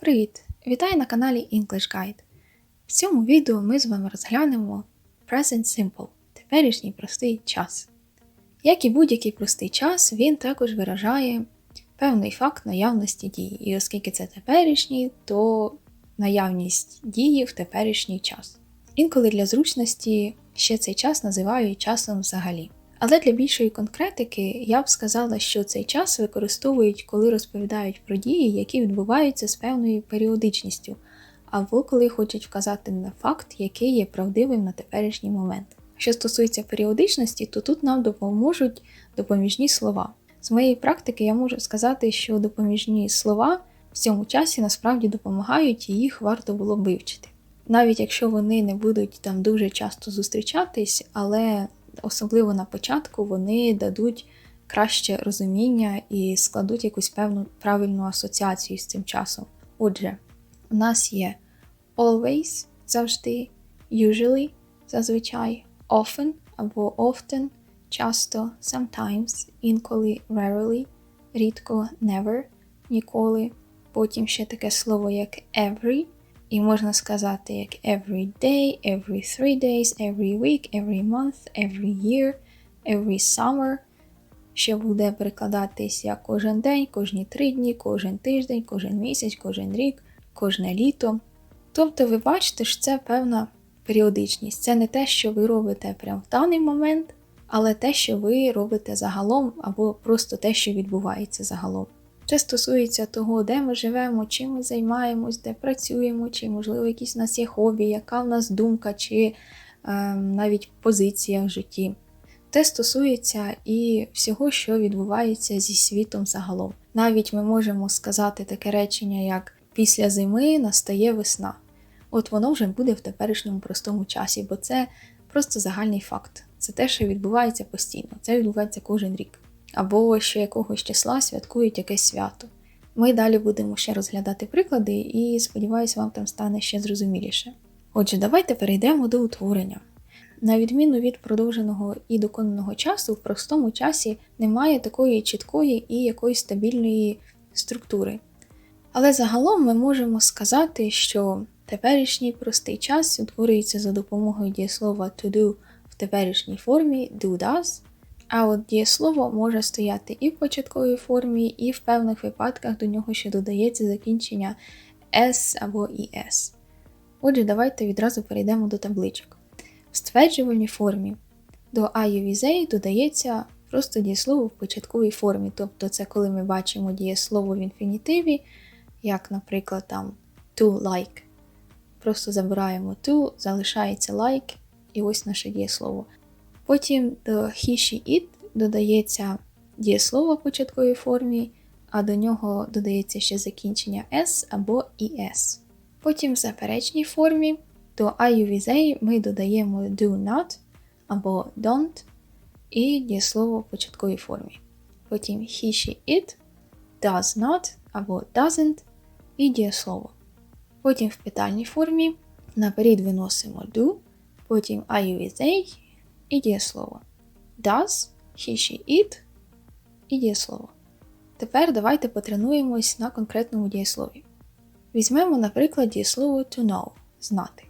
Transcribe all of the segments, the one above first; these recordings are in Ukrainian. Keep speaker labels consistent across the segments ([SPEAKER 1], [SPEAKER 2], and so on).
[SPEAKER 1] Привіт! Вітаю на каналі English Guide. В цьому відео ми з вами розглянемо Present Simple теперішній простий час. Як і будь-який простий час, він також виражає певний факт наявності дії. І оскільки це теперішній, то наявність дії в теперішній час. Інколи для зручності ще цей час називають часом взагалі. Але для більшої конкретики я б сказала, що цей час використовують, коли розповідають про дії, які відбуваються з певною періодичністю, або коли хочуть вказати на факт, який є правдивим на теперішній момент. Що стосується періодичності, то тут нам допоможуть допоміжні слова. З моєї практики я можу сказати, що допоміжні слова в цьому часі насправді допомагають і їх варто було б вивчити. Навіть якщо вони не будуть там дуже часто зустрічатись, але особливо на початку, вони дадуть краще розуміння і складуть якусь певну правильну асоціацію з цим часом. Отже, у нас є always завжди, usually зазвичай, often або often, часто, sometimes, інколи, rarely, рідко, never, ніколи. Потім ще таке слово як every. І можна сказати як every day, every three days, every week, every month, every year, every summer, що буде перекладатись як кожен день, кожні три дні, кожен тиждень, кожен місяць, кожен рік, кожне літо. Тобто, ви бачите, що це певна періодичність. Це не те, що ви робите прямо в даний момент, але те, що ви робите загалом, або просто те, що відбувається загалом. Це стосується того, де ми живемо, чим ми займаємось, де працюємо, чи, можливо, якісь у нас є хобі, яка в нас думка, чи е, навіть позиція в житті. Це стосується і всього, що відбувається зі світом загалом. Навіть ми можемо сказати таке речення, як після зими настає весна. От воно вже буде в теперішньому простому часі, бо це просто загальний факт. Це те, що відбувається постійно, це відбувається кожен рік або ще якогось числа святкують якесь свято. Ми далі будемо ще розглядати приклади і сподіваюся, вам там стане ще зрозуміліше. Отже, давайте перейдемо до утворення. На відміну від продовженого і доконаного часу, в простому часі немає такої чіткої і якоїсь стабільної структури. Але загалом ми можемо сказати, що теперішній простий час утворюється за допомогою дієслова to do в теперішній формі do does, а от дієслово може стояти і в початковій формі, і в певних випадках до нього ще додається закінчення S або ES. Отже, давайте відразу перейдемо до табличок. В стверджувальній формі до I додається просто дієслово в початковій формі. Тобто це коли ми бачимо дієслово в інфінітиві, як, наприклад, там to like. Просто забираємо to, залишається like, і ось наше дієслово. Потім до he, it додається дієслово в початковій формі, а до нього додається ще закінчення S або ES. Потім в заперечній формі до I, ми додаємо do not або don't і дієслово в початковій формі. Потім he, it, does not або doesn't і дієслово. Потім в питальній формі наперед виносимо do, потім I, і дієслово. Does, he, she, it і дієслово. Тепер давайте потренуємось на конкретному дієслові. Візьмемо, наприклад, дієслово to know знати.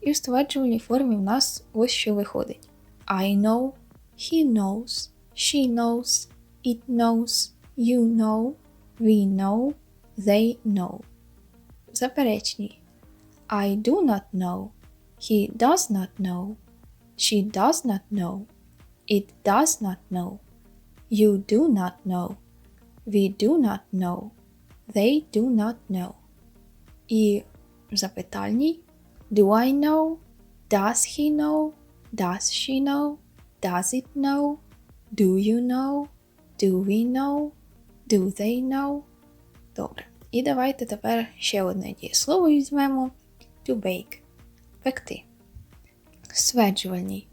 [SPEAKER 1] І в стверджувальній формі в нас ось що виходить: I know, he knows, she knows, it knows, you know, we know, they know. Заперечній. I do not know, he does not know, She does not know. It does not know. You do not know. We do not know. They do not know. І запитальній Do I know? Does he know? Does she know? Does it know? Do you know? Do we know? Do they know? Добре. І давайте тепер ще одне дієслово візьмемо to bake. Пекти Стверджувальній.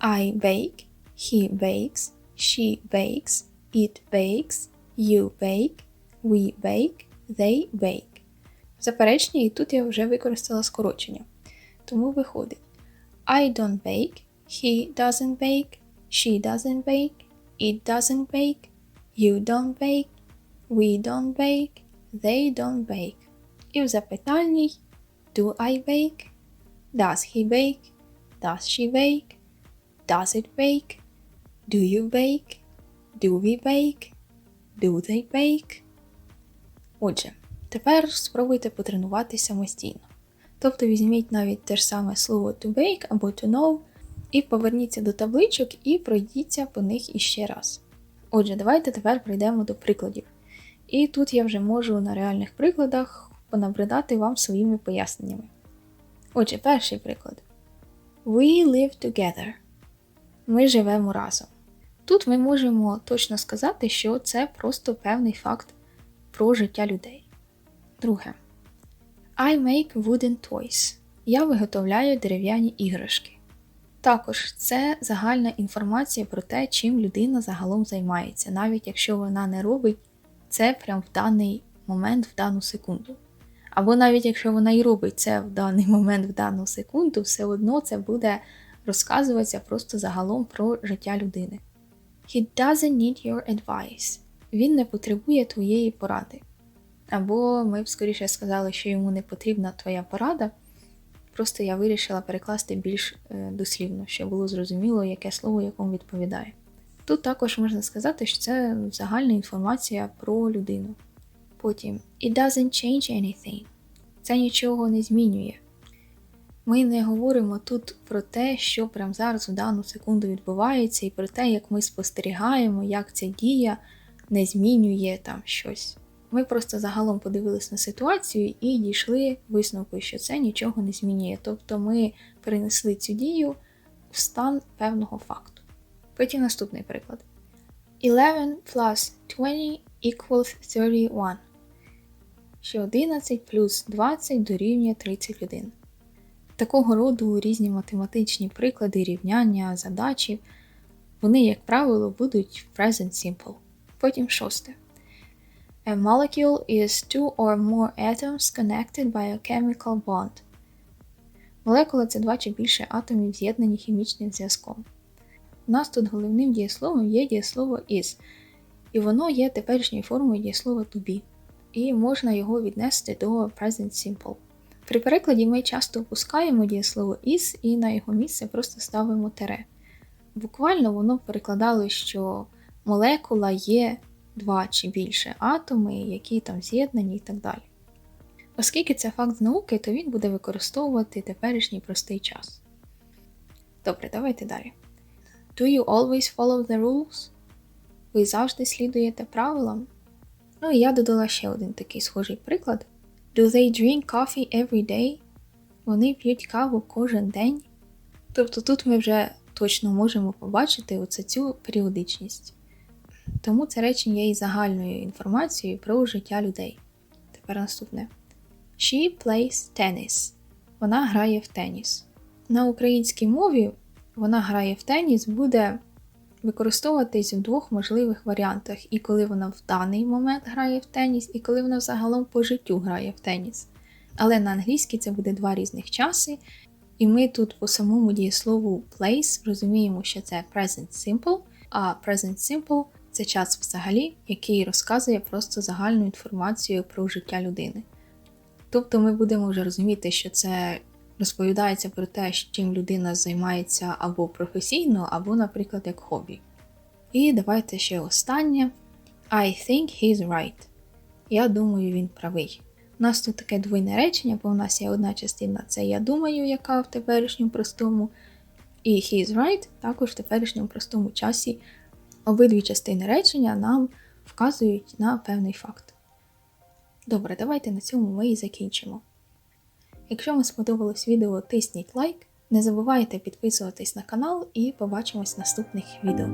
[SPEAKER 1] I bake, he bakes, she bakes, it bakes, you bake, we bake, they bake. В і тут я вже використала скорочення. Тому виходить I don't bake, he doesn't bake, she doesn't bake, it doesn't bake, you don't bake, we don't bake, they don't bake. І в запитальній Do I bake? Does he bake? Does she bake? Does it bake? Do you bake? Do we bake? Do they bake? Отже, тепер спробуйте потренуватися самостійно. Тобто візьміть навіть те ж саме слово to bake або to know і поверніться до табличок і пройдіться по них іще раз. Отже, давайте тепер прийдемо до прикладів. І тут я вже можу на реальних прикладах понабридати вам своїми поясненнями. Отже, перший приклад. We live together. Ми живемо разом. Тут ми можемо точно сказати, що це просто певний факт про життя людей. Друге. I make wooden toys. Я виготовляю дерев'яні іграшки. Також це загальна інформація про те, чим людина загалом займається, навіть якщо вона не робить це прямо в даний момент, в дану секунду. Або навіть якщо вона і робить це в даний момент, в дану секунду, все одно це буде розказуватися просто загалом про життя людини. He doesn't need your advice. Він не потребує твоєї поради. Або ми б скоріше сказали, що йому не потрібна твоя порада. Просто я вирішила перекласти більш е, дослівно, щоб було зрозуміло, яке слово якому відповідає. Тут також можна сказати, що це загальна інформація про людину. Потім It doesn't change anything. Це нічого не змінює. Ми не говоримо тут про те, що прямо зараз в дану секунду відбувається, і про те, як ми спостерігаємо, як ця дія не змінює там щось. Ми просто загалом подивились на ситуацію і дійшли висновку, що це нічого не змінює. Тобто ми перенесли цю дію в стан певного факту. Потім наступний приклад. 11 plus 20 equals 31. Що 11 плюс 20 дорівнює 31. Такого роду різні математичні приклади, рівняння, задачі, вони, як правило, будуть в present simple. Потім шосте. A molecule is two or more atoms connected by a chemical bond. Молекула це два чи більше атомів, з'єднані хімічним зв'язком. У нас тут головним дієсловом є дієслово is, і воно є теперішньою формою дієслова to be, і можна його віднести до present simple. При перекладі ми часто опускаємо дієслово is і на його місце просто ставимо тере. Буквально воно перекладало, що молекула є два чи більше атоми, які там з'єднані і так далі. Оскільки це факт з науки, то він буде використовувати теперішній простий час. Добре, давайте далі. Do you always follow the rules? Ви завжди слідуєте правилам? Ну і я додала ще один такий схожий приклад. Do they drink coffee every day? Вони п'ють каву кожен день. Тобто тут ми вже точно можемо побачити оце цю періодичність. Тому це речення є і загальною інформацією про життя людей. Тепер наступне. She plays tennis. Вона грає в теніс. На українській мові вона грає в теніс буде використовуватись в двох можливих варіантах, і коли вона в даний момент грає в теніс, і коли вона взагалом по життю грає в теніс. Але на англійській це буде два різних часи, і ми тут по самому дієслову place розуміємо, що це present simple, а present simple це час взагалі, який розказує просто загальну інформацію про життя людини. Тобто ми будемо вже розуміти, що це розповідається про те, чим людина займається або професійно, або, наприклад, як хобі. І давайте ще останнє. I think he's right. Я думаю, він правий. У нас тут таке двойне речення, бо у нас є одна частина це я думаю, яка в теперішньому простому, і he's right також в теперішньому простому часі. Обидві частини речення нам вказують на певний факт. Добре, давайте на цьому ми і закінчимо. Якщо вам сподобалось відео, тисніть лайк, не забувайте підписуватись на канал і побачимось в наступних відео.